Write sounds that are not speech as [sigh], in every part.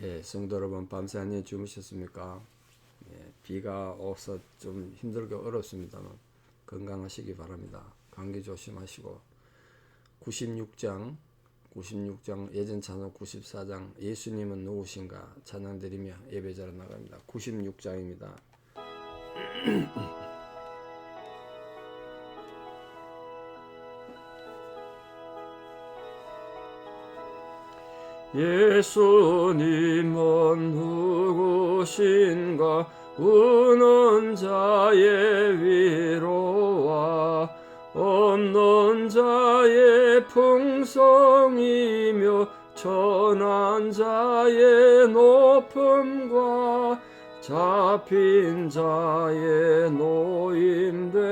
예, 성도 여러분 밤새 안녕히 주무셨습니까? 예, 비가 와서 좀 힘들고 어렵습니다만 건강하시기 바랍니다. 감기 조심하시고 96장 96장 예전 찬양 94장 예수님은 누구신가 찬양 드리며 예배자로 나갑니다. 96장입니다. [clears throat] 예수님은 누구신가? 우는 자의 위로와 없는 자의 풍성이며 천한 자의 높음과 잡힌 자의 노임되고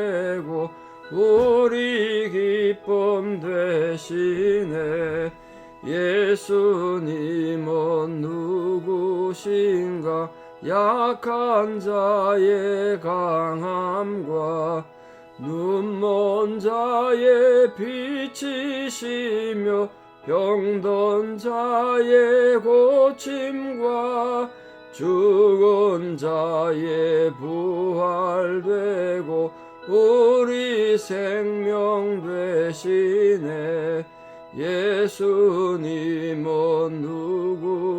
우리 기쁨 되시네 예수님은 누구신가? 약한 자의 강함과 눈먼 자의 빛이시며 병든 자의 고침과 죽은 자의 부활되고 우리 생명 되시네 예수님은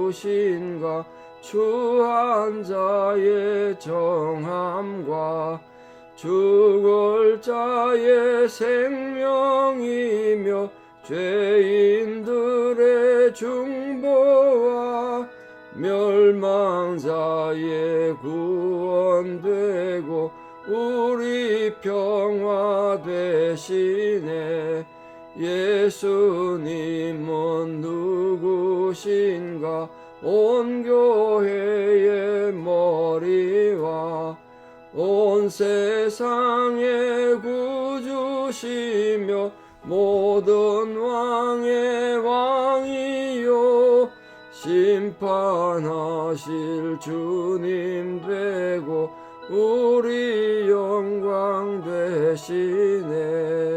누구신가? 추한 자의 정함과 죽을 자의 생명이며 죄인들의 중보와 멸망자의 구원되고 우리 평화 되시네 예수님은 누구신가? 온 교회의 머리와 온 세상의 구주시며 모든 왕의 왕이요. 심판하실 주님 되고 우리 영광 되시네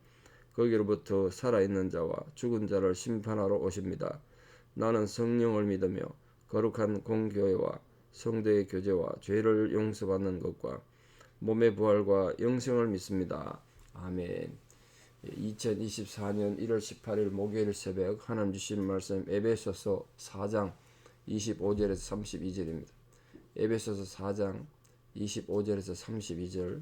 거기로부터 살아있는 자와 죽은 자를 심판하러 오십니다. 나는 성령을 믿으며 거룩한 공교회와 성도의 교제와 죄를 용서받는 것과 몸의 부활과 영생을 믿습니다. 아멘. 2024년 1월 18일 목요일 새벽 하나님 주신 말씀 에베소서 4장 25절에서 32절입니다. 에베소서 4장 25절에서 32절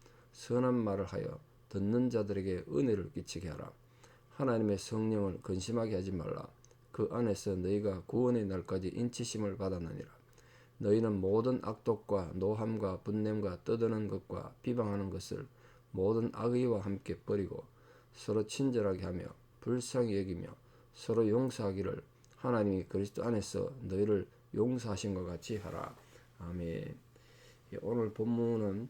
선한 말을 하여 듣는 자들에게 은혜를 끼치게 하라. 하나님의 성령을 근심하게 하지 말라. 그 안에서 너희가 구원의 날까지 인치심을 받았느니라. 너희는 모든 악독과 노함과 분냄과 떠드는 것과 비방하는 것을 모든 악의와 함께 버리고 서로 친절하게 하며 불쌍히 여기며 서로 용서하기를 하나님이 그리스도 안에서 너희를 용서하신 것 같이 하라. 아멘. 예, 오늘 본문은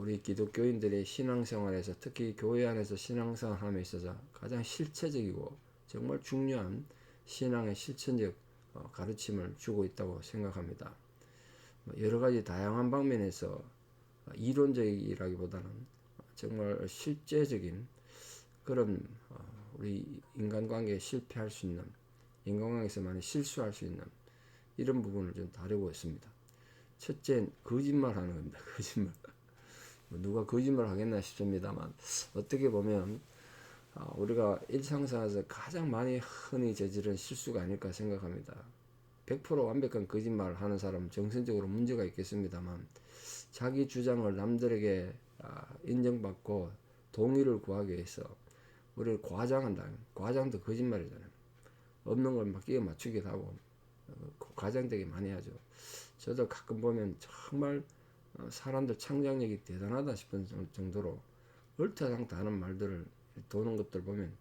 우리 기독교인들의 신앙생활에서 특히 교회 안에서 신앙생활함에 있어서 가장 실체적이고 정말 중요한 신앙의 실천적 어, 가르침을 주고 있다고 생각합니다. 뭐 여러 가지 다양한 방면에서 이론적이라기보다는 정말 실제적인 그런 어, 우리 인간관계에 실패할 수 있는 인간관계에서 많이 실수할 수 있는 이런 부분을 좀 다루고 있습니다. 첫째 거짓말하는 겁니다. [laughs] 거짓말. 뭐 누가 거짓말 하겠나 싶습니다만 어떻게 보면 아, 우리가 일상생활에서 가장 많이 흔히 저지른 실수가 아닐까 생각합니다. 100% 완벽한 거짓말을 하는 사람은 정신적으로 문제가 있겠습니다만 자기 주장을 남들에게 아, 인정받고 동의를 구하기 위해서 우리를 과장한다. 과장도 거짓말이잖아요. 없는 걸 막 끼워 맞추기도 하고 어, 과장되게 많이 하죠. 저도 가끔 보면 정말 어, 사람들 창작력이 대단하다 싶은 정- 정도로 얼타당타 하는 말들을 도는 것들 보면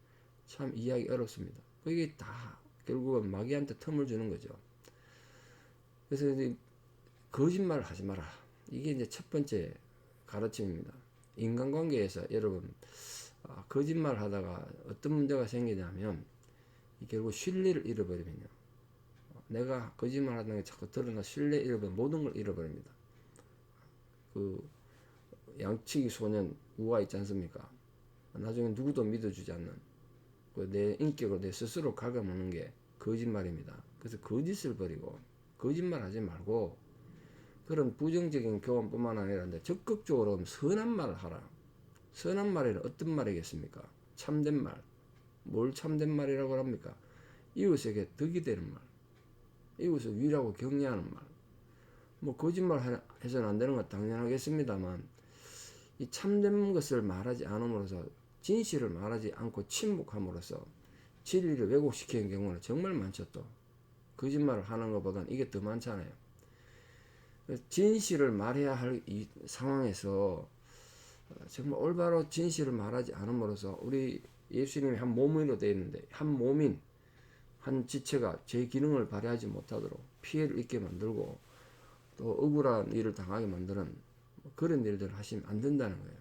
참 이해하기 어렵습니다. 그게 다 결국은 마귀한테 틈을 주는 거죠. 그래서 이제 거짓말을 하지 마라. 이게 이제 첫 번째 가르침입니다. 인간관계에서 여러분 아, 거짓말 하다가 어떤 문제가 생기냐면 이 결국 신뢰를 잃어버리면요. 내가 거짓말 하는 게 자꾸 드러나 신뢰 잃어버리면 모든 걸 잃어버립니다. 그 양치기 소년 우화 있지 않습니까? 나중에 누구도 믿어주지 않는 그 내 인격을 내 스스로 갉아먹는 게 거짓말입니다. 그래서 거짓을 버리고 거짓말 하지 말고 그런 부정적인 교훈뿐만 아니라 적극적으로 선한 말을 하라. 선한 말이란 어떤 말이겠습니까? 참된 말. 뭘 참된 말이라고 합니까? 이웃에게 덕이 되는 말. 이웃을 위라고 격려하는 말. 뭐 거짓말 하- 해서는 안 되는 건 당연하겠습니다만 이 참된 것을 말하지 않음으로써 진실을 말하지 않고 침묵함으로써 진리를 왜곡시키는 경우는 정말 많죠 또. 거짓말을 하는 것보다는 이게 더 많잖아요. 진실을 말해야 할 이 상황에서 어, 정말 올바로 진실을 말하지 않음으로써 우리 예수님이 한 몸으로 되어 있는데 한 몸인 한 지체가 제 기능을 발휘하지 못하도록 피해를 입게 만들고 또 억울한 일을 당하게 만드는 그런 일들을 하시면 안 된다는 거예요.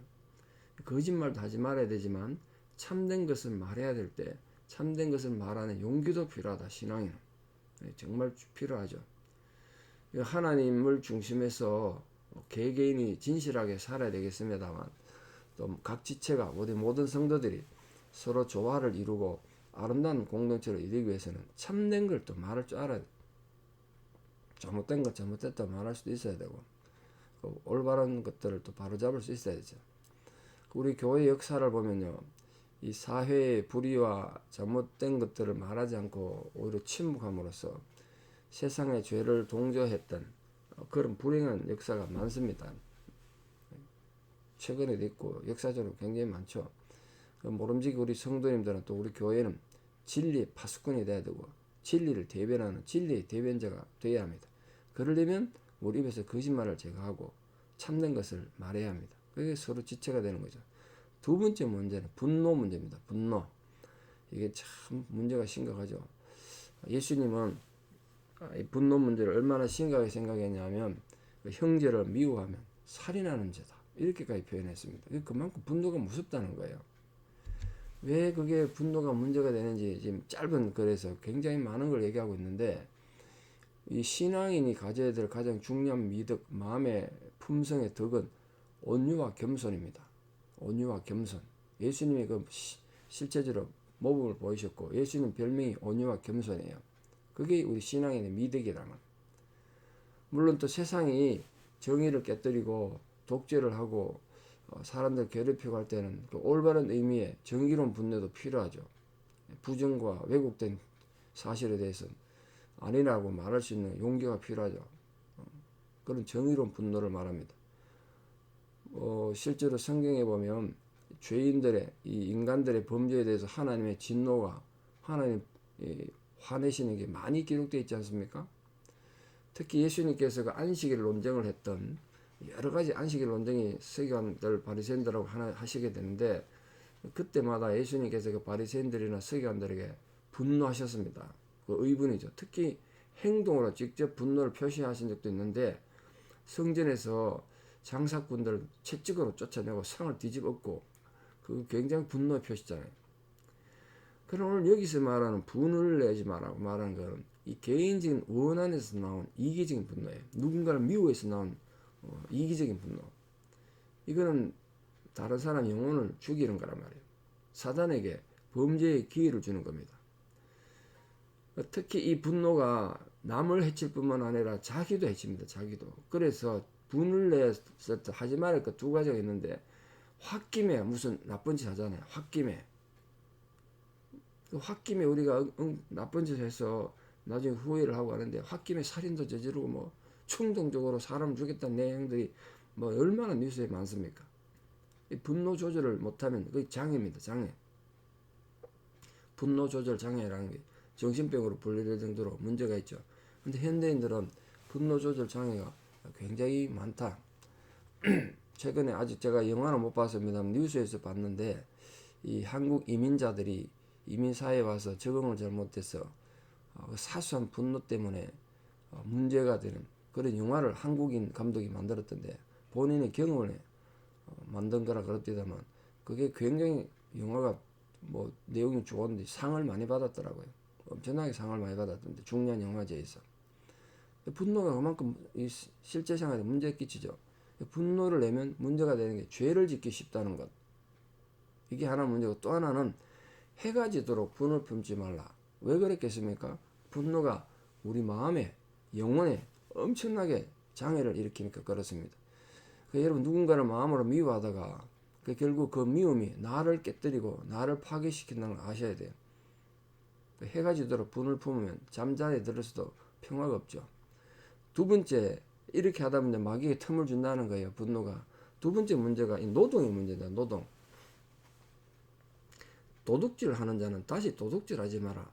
거짓말도 하지 말아야 되지만 참된 것을 말해야 될 때 참된 것을 말하는 용기도 필요하다. 신앙에는 네, 정말 필요하죠. 하나님을 중심해서 개개인이 진실하게 살아야 되겠습니다만 또 각 지체가 모든 모든 성도들이 서로 조화를 이루고 아름다운 공동체를 이루기 위해서는 참된 걸 또 말할 줄 알아야 돼. 잘못된 것 잘못됐다 말할 수도 있어야 되고 그 올바른 것들을 또 바로잡을 수 있어야 되죠. 우리 교회 역사를 보면요. 이 사회의 불의와 잘못된 것들을 말하지 않고 오히려 침묵함으로써 세상의 죄를 동조했던 어, 그런 불행한 역사가 많습니다. 최근에도 있고 역사적으로 굉장히 많죠. 그 모름지기 우리 성도님들은 또 우리 교회는 진리의 파수꾼이 돼야 되고 진리를 대변하는 진리의 대변자가 돼야 합니다. 그러려면 우리 입에서 거짓말을 제거하고 참된 것을 말해야 합니다. 그게 서로 지체가 되는 거죠. 두 번째 문제는 분노 문제입니다. 분노. 이게 참 문제가 심각하죠. 예수님은 분노 문제를 얼마나 심각하게 생각했냐면 그 형제를 미워하면 살인하는 죄다. 이렇게까지 표현했습니다. 그만큼 분노가 무섭다는 거예요. 왜 그게 분노가 문제가 되는지 지금 짧은 글에서 굉장히 많은 걸 얘기하고 있는데 이 신앙인이 가져야 될 가장 중요한 미덕, 마음의 품성의 덕은 온유와 겸손입니다. 온유와 겸손. 예수님이 그 시- 실제적으로 모범을 보이셨고 예수님 별명이 온유와 겸손이에요. 그게 우리 신앙인의 미덕이라는. 물론 또 세상이 정의를 깨뜨리고 독재를 하고 어, 사람들 괴롭히고 할 때는 그 올바른 의미의 정의로운 분노도 필요하죠. 부정과 왜곡된 사실에 대해서는 아니라고 말할 수 있는 용기가 필요하죠. 어, 그런 정의로운 분노를 말합니다. 어, 실제로 성경에 보면 죄인들의 이 인간들의 범죄에 대해서 하나님의 진노가 하나님 이, 화내시는 게 많이 기록되어 있지 않습니까? 특히 예수님께서 그 안식일 논쟁을 했던 여러 가지 안식일 논쟁이 서기관들 바리새인들하고 하나 하시게 되는데 그때마다 예수님께서 그 바리새인들이나 서기관들에게 분노하셨습니다. 그 의분이죠. 특히 행동으로 직접 분노를 표시하신 적도 있는데 성전에서 장사꾼들을 채찍으로 쫓아내고 상을 뒤집었고 그 굉장히 분노의 표시잖아요. 그럼 오늘 여기서 말하는 분을 내지 말라고 말하는 것은 이 개인적인 원한에서 나온 이기적인 분노예요. 누군가를 미워해서 나온 어, 이기적인 분노. 이거는 다른 사람 영혼을 죽이는 거란 말이에요. 사단에게 범죄의 기회를 주는 겁니다. 특히 이 분노가 남을 해칠 뿐만 아니라 자기도 해칩니다. 자기도. 그래서 분을 내서 하지 말을 것두 가지가 있는데 홧김에 무슨 나쁜 짓 하잖아요. 홧김에 그 홧김에 우리가 응, 응, 나쁜 짓 해서 나중에 후회를 하고 하는데 홧김에 살인도 저지르고 뭐 충동적으로 사람 죽였다는 내용들이 뭐 얼마나 뉴스에 많습니까? 이 분노 조절을 못하면 그게 장애입니다. 장애. 분노 조절 장애라는 게 정신병으로 불릴 정도로 문제가 있죠. 근데 현대인들은 분노 조절 장애가 굉장히 많다. [clears throat] 최근에 아직 제가 영화는 못 봤습니다만 뉴스에서 봤는데 이 한국 이민자들이 이민 사회에 와서 적응을 잘못해서 어, 그 사소한 분노 때문에 어, 문제가 되는 그런 영화를 한국인 감독이 만들었던데 본인의 경험을 어, 만든 거라 그렇대다만 그게 굉장히 영화가 뭐 내용이 좋았는데 상을 많이 받았더라고요. 엄청나게 상을 많이 받았던데 중요한 영화제에서 분노가 그만큼 이 시- 실제 생활에 문제 끼치죠. 분노를 내면 문제가 되는 게 죄를 짓기 쉽다는 것. 이게 하나 문제고 또 하나는 해가 지도록 분을 품지 말라. 왜 그랬겠습니까? 분노가 우리 마음에 영혼에 엄청나게 장애를 일으키니까 그렇습니다. 그 여러분 누군가를 마음으로 미워하다가 그 결국 그 미움이 나를 깨뜨리고 나를 파괴시킨다는 걸 아셔야 돼요. 그 해가 지도록 분을 품으면 잠자리에 들어서도 평화가 없죠. 두 번째 이렇게 하다 보면 마귀에 틈을 준다는 거예요. 분노가. 두 번째 문제가 이 노동의 문제다. 노동. 도둑질 하는 자는 다시 도둑질 하지 마라.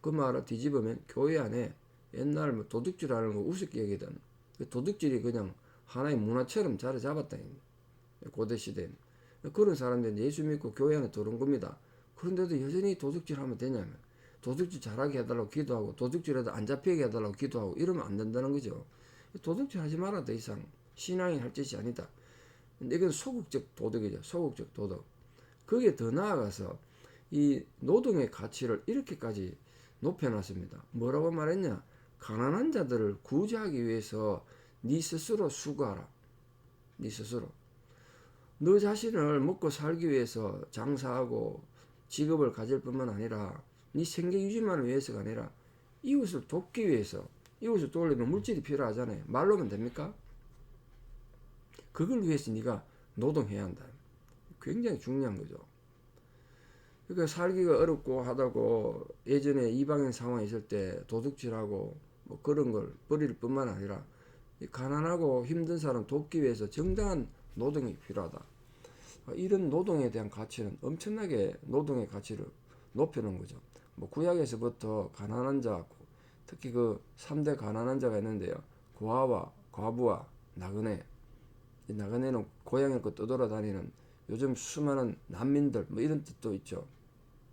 그 말을 뒤집으면 교회 안에 옛날 뭐 도둑질 하는 거 우습게 여기던 그 도둑질이 그냥 하나의 문화처럼 자리 잡았다. 고대 시대는. 그런 사람들은 예수 믿고 교회 안에 들어온 겁니다. 그런데도 여전히 도둑질 하면 되냐면 도둑질 잘하게 해달라고 기도하고 도둑질해도 안 잡히게 해달라고 기도하고 이러면 안 된다는 거죠. 도둑질 하지 마라 더 이상 신앙이 할 짓이 아니다. 근데 이건 소극적 도덕이죠. 소극적 도덕. 그게 더 나아가서 이 노동의 가치를 이렇게까지 높여놨습니다. 뭐라고 말했냐? 가난한 자들을 구제하기 위해서 네 스스로 수고하라. 네 스스로. 너 자신을 먹고 살기 위해서 장사하고 직업을 가질 뿐만 아니라 네 생계 유지만을 위해서가 아니라 이웃을 돕기 위해서 이웃을 도우려면 물질이 필요하잖아요. 말로면 됩니까? 그걸 위해서 네가 노동해야 한다. 굉장히 중요한 거죠. 그러니까 살기가 어렵고 하다고 예전에 이방인 상황에 있을 때 도둑질하고 뭐 그런 걸 버릴 뿐만 아니라 이 가난하고 힘든 사람 돕기 위해서 정당한 노동이 필요하다. 이런 노동에 대한 가치는 엄청나게 노동의 가치를 높여놓은 거죠. 뭐 구약에서부터 가난한 자, 특히 그 3대 가난한 자가 있는데요. 고아와 과부와 나그네. 이 나그네는 고향을 그 떠돌아다니는 요즘 수많은 난민들 뭐 이런 뜻도 있죠.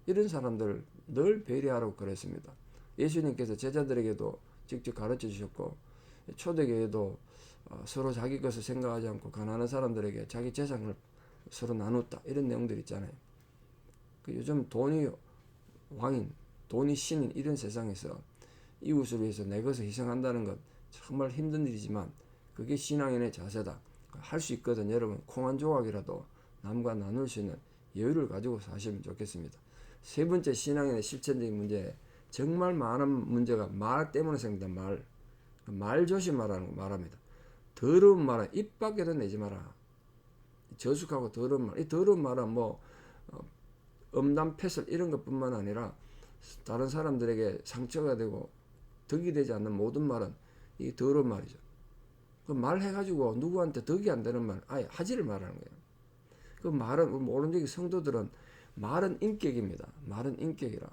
이런 사람들을 늘 배려하라고 그랬습니다. 예수님께서 제자들에게도 직접 가르쳐 주셨고 초대교회도 어, 서로 자기 것을 생각하지 않고 가난한 사람들에게 자기 재산을 서로 나눴다 이런 내용들 있잖아요. 그 요즘 돈이 왕인, 돈이 신인 이런 세상에서 이웃을 위해서 내 것을 희생한다는 것 정말 힘든 일이지만 그게 신앙인의 자세다. 할 수 있거든 여러분 콩 한 조각이라도 남과 나눌 수 있는 여유를 가지고 사시면 좋겠습니다. 세 번째 신앙인의 실천적인 문제 정말 많은 문제가 말 때문에 생긴다 말. 말 조심하라는 거 말합니다. 더러운 말은 입 밖에도 내지 마라. 저숙하고 더러운 말. 이 더러운 말은 뭐 어, 음담 패설 이런 것뿐만 아니라 다른 사람들에게 상처가 되고 덕이 되지 않는 모든 말은 이 더러운 말이죠. 그 말해가지고 누구한테 덕이 안 되는 말 아예 하지를 말하는 거예요. 그 말은 오른쪽의 성도들은 말은 인격입니다. 말은 인격이라.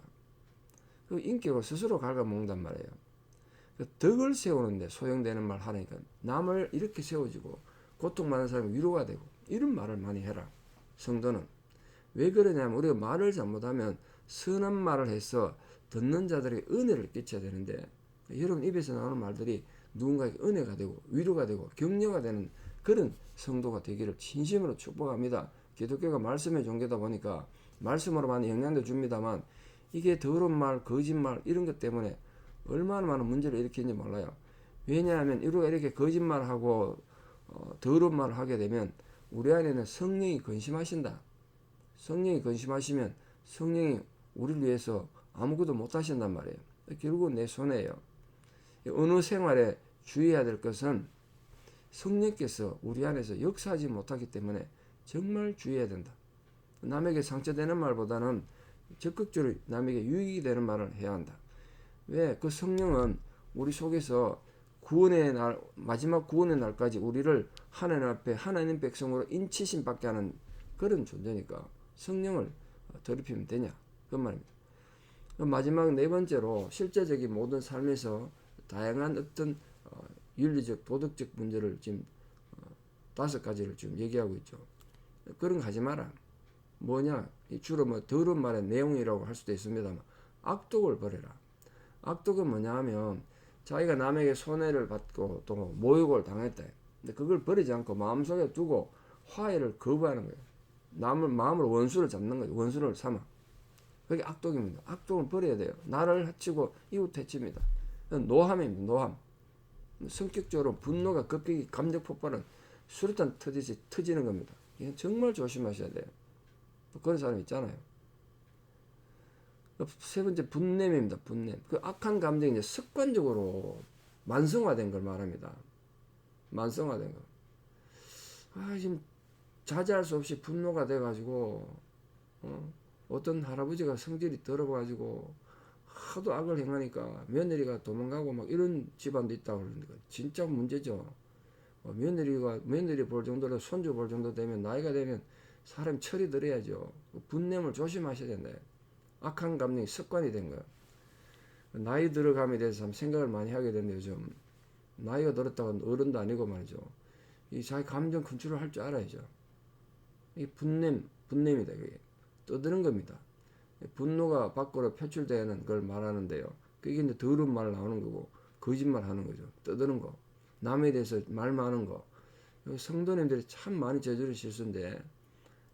그 인격을 스스로 갉아먹는단 말이에요. 그 덕을 세우는데 소용되는 말 하니까 남을 이렇게 세워주고 고통받는 사람이 위로가 되고 이런 말을 많이 해라. 성도는 왜 그러냐면 우리가 말을 잘못하면 선한 말을 해서 듣는 자들에게 은혜를 끼쳐야 되는데 여러분 입에서 나오는 말들이 누군가에게 은혜가 되고 위로가 되고 격려가 되는 그런 성도가 되기를 진심으로 축복합니다. 기독교가 말씀의 종교다 보니까 말씀으로 많이 영향도 줍니다만 이게 더러운 말, 거짓말 이런 것 때문에 얼마나 많은 문제를 일으키는지 몰라요. 왜냐하면 우리가 이렇게 거짓말하고 어, 더러운 말을 하게 되면 우리 안에는 성령이 근심하신다. 성령이 근심하시면 성령이 우리를 위해서 아무것도 못 하신단 말이에요. 결국은 내 손해예요. 어느 생활에 주의해야 될 것은 성령께서 우리 안에서 역사하지 못하기 때문에 정말 주의해야 된다. 남에게 상처되는 말보다는 적극적으로 남에게 유익이 되는 말을 해야 한다. 왜? 그 성령은 우리 속에서 구원의 날 마지막 구원의 날까지 우리를 하나님 앞에 하나님 백성으로 인치심 받게 하는 그런 존재니까 성령을 더럽히면 되냐 그 말입니다. 마지막 네 번째로 실제적인 모든 삶에서 다양한 어떤 어, 윤리적 도덕적 문제를 지금 어, 다섯 가지를 지금 얘기하고 있죠. 그런 거 하지 마라. 뭐냐? 이 주로 뭐 더러운 말의 내용이라고 할 수도 있습니다만 악독을 버려라. 악독은 뭐냐 하면 자기가 남에게 손해를 받고 또 모욕을 당했다. 근데 그걸 버리지 않고 마음속에 두고 화해를 거부하는 거예요. 남을 마음으로 원수를 잡는 거예요. 원수를 삼아. 그게 악독입니다. 악독을 버려야 돼요. 나를 해치고 이웃 해칩니다. 노함입니다. 노함. 성격적으로 분노가 급격히 감정 폭발은 수류탄 터지지 터지는 겁니다. 이건 정말 조심하셔야 돼요. 또 그런 사람 있잖아요. 세 번째 분냄입니다. 분냄. 그 악한 감정이 이제 습관적으로 만성화된 걸 말합니다. 만성화된 거. 아 지금 자제할 수 없이 분노가 돼가지고 어? 어떤 할아버지가 성질이 더러워가지고 하도 악을 행하니까 며느리가 도망가고 막 이런 집안도 있다고 그러는데 진짜 문제죠. 어, 며느리가 며느리 볼 정도로 손주 볼 정도 되면 나이가 되면 사람 철이 들어야죠. 그 분냄을 조심하셔야 된다. 악한 감정이 습관이 된 거예요. 나이 들어감에 대해서 참 생각을 많이 하게 되는데 요즘 나이가 들었다고 어른도 아니고 말이죠. 이 자기 감정 컨트롤 할 줄 알아야죠. 이 분냄, 분냄이다. 그게 떠드는 겁니다. 분노가 밖으로 표출되는 걸 말하는데요. 그게 이제 더러운 말 나오는 거고 거짓말 하는 거죠. 떠드는 거. 남에 대해서 말 많은 거. 성도님들이 참 많이 저지르는 실수인데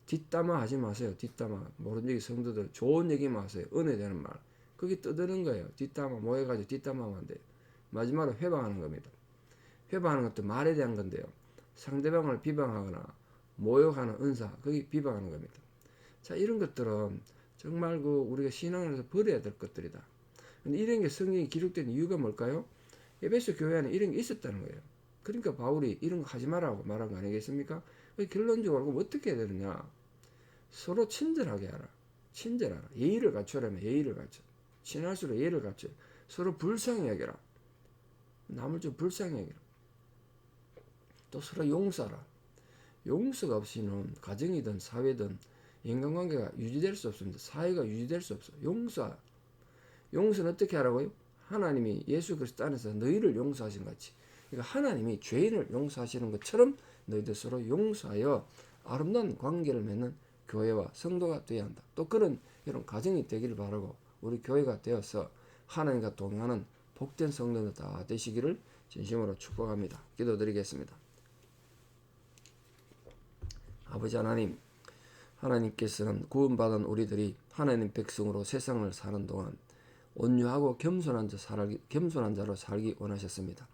뒷담화 하지 마세요. 뒷담화. 모르는 얘기 성도들 좋은 얘기만 하세요. 은혜 되는 말. 그게 떠드는 거예요. 뒷담화 모여가지고 뒷담화만 한대. 마지막으로 회방하는 겁니다. 회방하는 것도 말에 대한 건데요. 상대방을 비방하거나 모욕하는 은사, 그게 비방하는 겁니다. 자, 이런 것들은 정말 그 우리가 신앙에서 버려야 될 것들이다. 근데 이런 게 성경에 기록된 이유가 뭘까요? 에베소 교회 안에 이런 게 있었다는 거예요. 그러니까 바울이 이런 거 하지 말라고 말한 거 아니겠습니까? 결론적으로 그럼 어떻게 해야 되느냐? 서로 친절하게 하라. 친절하라. 예의를 갖추라면 예의를 갖춰. 친할수록 예의를 갖춰. 서로 불쌍히 여겨라. 남을 좀 불쌍히 여겨라. 또 서로 용서하라. 용서가 없이는 가정이든 사회든 인간관계가 유지될 수 없습니다. 사회가 유지될 수 없어. 용서. 용서는 어떻게 하라고요? 하나님이 예수 그리스도 안에서 너희를 용서하신 같이. 그러니까 하나님이 죄인을 용서하시는 것처럼 너희들 서로 용서하여 아름다운 관계를 맺는 교회와 성도가 되어야 한다. 또 그런 이런 가정이 되기를 바라고 우리 교회가 되어서 하나님과 동행하는 복된 성도들 다 되시기를 진심으로 축복합니다. 기도드리겠습니다. 아버지 하나님, 하나님께서는 구원받은 우리들이 하나님 백성으로 세상을 사는 동안 온유하고 겸손한 자 살기, 겸손한 자로 살기 원하셨습니다.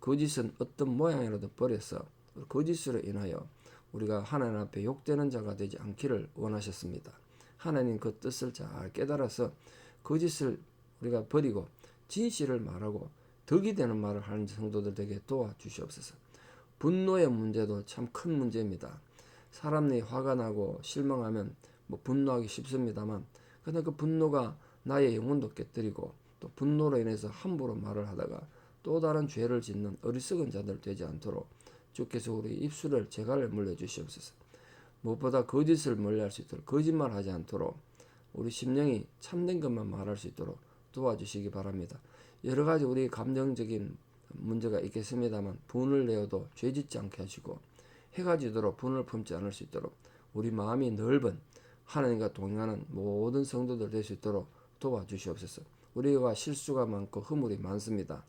거짓은 어떤 모양이라도 버려서 거짓으로 인하여 우리가 하나님 앞에 욕되는 자가 되지 않기를 원하셨습니다. 하나님 그 뜻을 잘 깨달아서 거짓을 우리가 버리고 진실을 말하고 덕이 되는 말을 하는 성도들 에게 도와주시옵소서. 분노의 문제도 참 큰 문제입니다. 사람이 화가 나고 실망하면 뭐 분노하기 쉽습니다만 그러나 그 분노가 나의 영혼도 깨뜨리고 또 분노로 인해서 함부로 말을 하다가 또 다른 죄를 짓는 어리석은 자들 되지 않도록 주께서 우리 입술을 재갈을 물려주시옵소서. 무엇보다 거짓을 멀리할 수 있도록 거짓말하지 않도록 우리 심령이 참된 것만 말할 수 있도록 도와주시기 바랍니다. 여러 가지 우리 감정적인 문제가 있겠습니다만 분을 내어도 죄짓지 않게 하시고 해가 지도록 분을 품지 않을 수 있도록 우리 마음이 넓은 하나님과 동행하는 모든 성도들 될 수 있도록 도와주시옵소서. 우리가 실수가 많고 허물이 많습니다.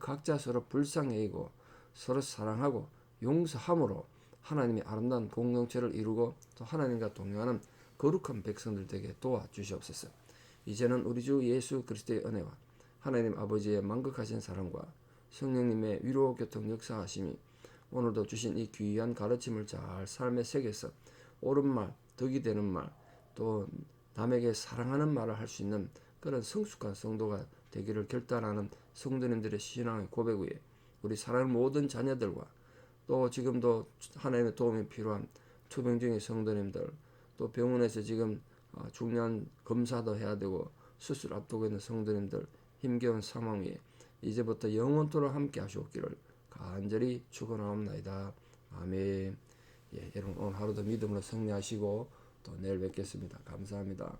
각자 서로 불쌍히 여기고 서로 사랑하고 용서함으로 하나님의 아름다운 공동체를 이루고 또 하나님과 동행하는 거룩한 백성들 되게 도와주시옵소서. 이제는 우리 주 예수 그리스도의 은혜와 하나님 아버지의 만극하신 사랑과 성령님의 위로 교통 역사하심이 오늘도 주신 이 귀한 가르침을 잘 삶에 새겨서 옳은 말, 덕이 되는 말, 또 남에게 사랑하는 말을 할 수 있는 그런 성숙한 성도가 되기를 결단하는 성도님들의 신앙의 고백 위에 우리 사랑하는 모든 자녀들과 또 지금도 하나님의 도움이 필요한 투병 중의 성도님들 또 병원에서 지금 어, 중요한 검사도 해야 되고 수술 앞두고 있는 성도님들 힘겨운 상황 위에 이제부터 영원토록 함께 하시옵기를 간절히 축원하옵나이다. 아멘. 예, 여러분 오늘 하루도 믿음으로 승리하시고 또 내일 뵙겠습니다. 감사합니다.